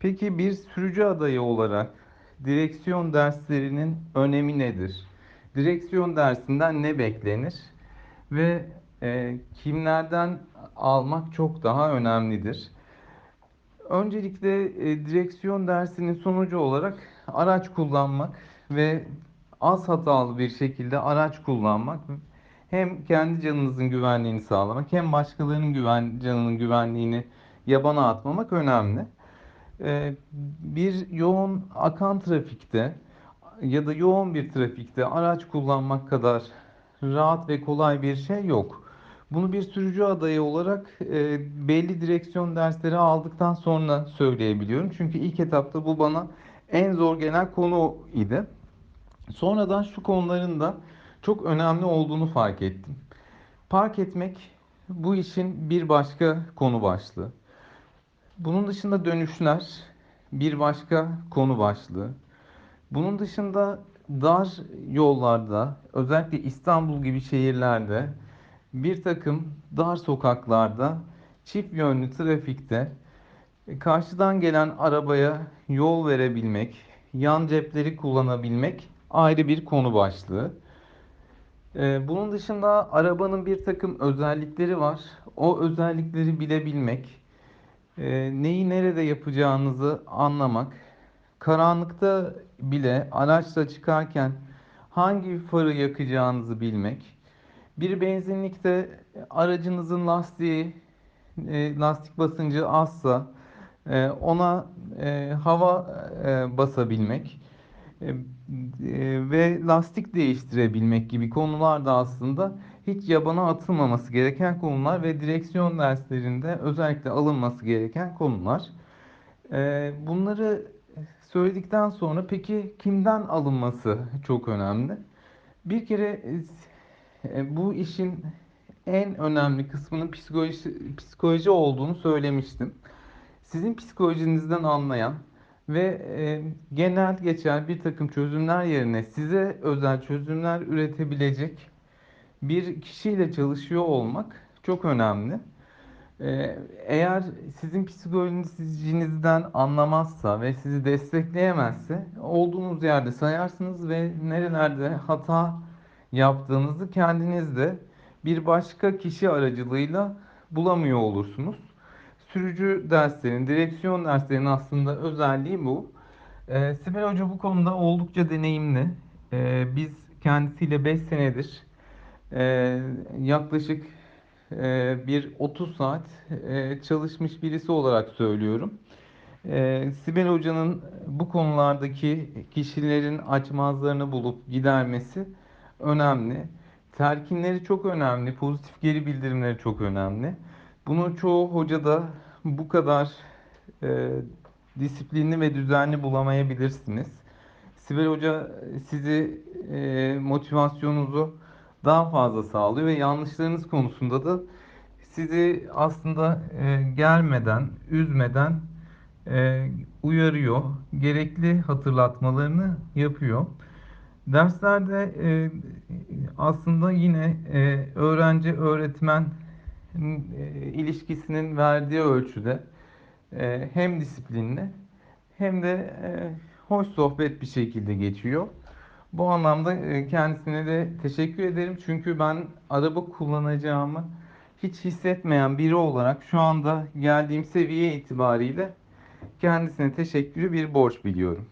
Peki bir sürücü adayı olarak direksiyon derslerinin önemi nedir? Direksiyon dersinden ne beklenir? Ve e, kimlerden almak çok daha önemlidir? Öncelikle e, direksiyon dersinin sonucu olarak araç kullanmak ve az hatalı bir şekilde araç kullanmak hem kendi canınızın güvenliğini sağlamak hem başkalarının güven, canının güvenliğini yabana atmamak önemli. E, bir yoğun akan trafikte ya da yoğun bir trafikte araç kullanmak kadar rahat ve kolay bir şey yok. Bunu bir sürücü adayı olarak e, belli direksiyon dersleri aldıktan sonra söyleyebiliyorum. Çünkü ilk etapta bu bana en zor gelen konu idi. Sonradan şu konuların da çok önemli olduğunu fark ettim. Park etmek bu işin bir başka konu başlığı. Bunun dışında dönüşler bir başka konu başlığı. Bunun dışında dar yollarda, özellikle İstanbul gibi şehirlerde bir takım dar sokaklarda çift yönlü trafikte karşıdan gelen arabaya yol verebilmek, yan cepleri kullanabilmek ayrı bir konu başlığı. Ee, bunun dışında arabanın bir takım özellikleri var. O özellikleri bilebilmek, e, neyi nerede yapacağınızı anlamak, karanlıkta bile araçla çıkarken hangi farı yakacağınızı bilmek, bir benzinlikte aracınızın lastiği, e, lastik basıncı azsa e, ona e, hava e, basabilmek e, e, ve lastik değiştirebilmek gibi konular da aslında hiç yabana atılmaması gereken konular ve direksiyon derslerinde özellikle alınması gereken konular. E, bunları söyledikten sonra peki kimden alınması çok önemli. Bir kere e, bu işin en önemli kısmının psikoloji, psikoloji olduğunu söylemiştim. Sizin psikolojinizden anlayan ve e, genel geçer bir takım çözümler yerine size özel çözümler üretebilecek bir kişiyle çalışıyor olmak çok önemli. E, eğer sizin psikolojinizden anlamazsa ve sizi destekleyemezse olduğunuz yerde sayarsınız ve nerelerde hata yaptığınızı kendiniz de bir başka kişi aracılığıyla bulamıyor olursunuz. Sürücü derslerin, direksiyon derslerinin aslında özelliği bu. Ee, Sibel Hoca bu konuda oldukça deneyimli. Ee, biz kendisiyle 5 senedir e, yaklaşık e, bir 30 saat e, çalışmış birisi olarak söylüyorum. E, Sibel Hoca'nın bu konulardaki kişilerin açmazlarını bulup gidermesi önemli. Telkinleri çok önemli, pozitif geri bildirimleri çok önemli. Bunu çoğu hoca da bu kadar e, disiplinli ve düzenli bulamayabilirsiniz. Sibel Hoca sizi e, motivasyonunuzu daha fazla sağlıyor ve yanlışlarınız konusunda da sizi aslında e, gelmeden, üzmeden e, uyarıyor, gerekli hatırlatmalarını yapıyor. Derslerde e, aslında yine e, öğrenci öğretmen e, ilişkisinin verdiği ölçüde e, hem disiplinli hem de e, hoş sohbet bir şekilde geçiyor. Bu anlamda e, kendisine de teşekkür ederim. Çünkü ben araba kullanacağımı hiç hissetmeyen biri olarak şu anda geldiğim seviye itibariyle kendisine teşekkürü bir borç biliyorum.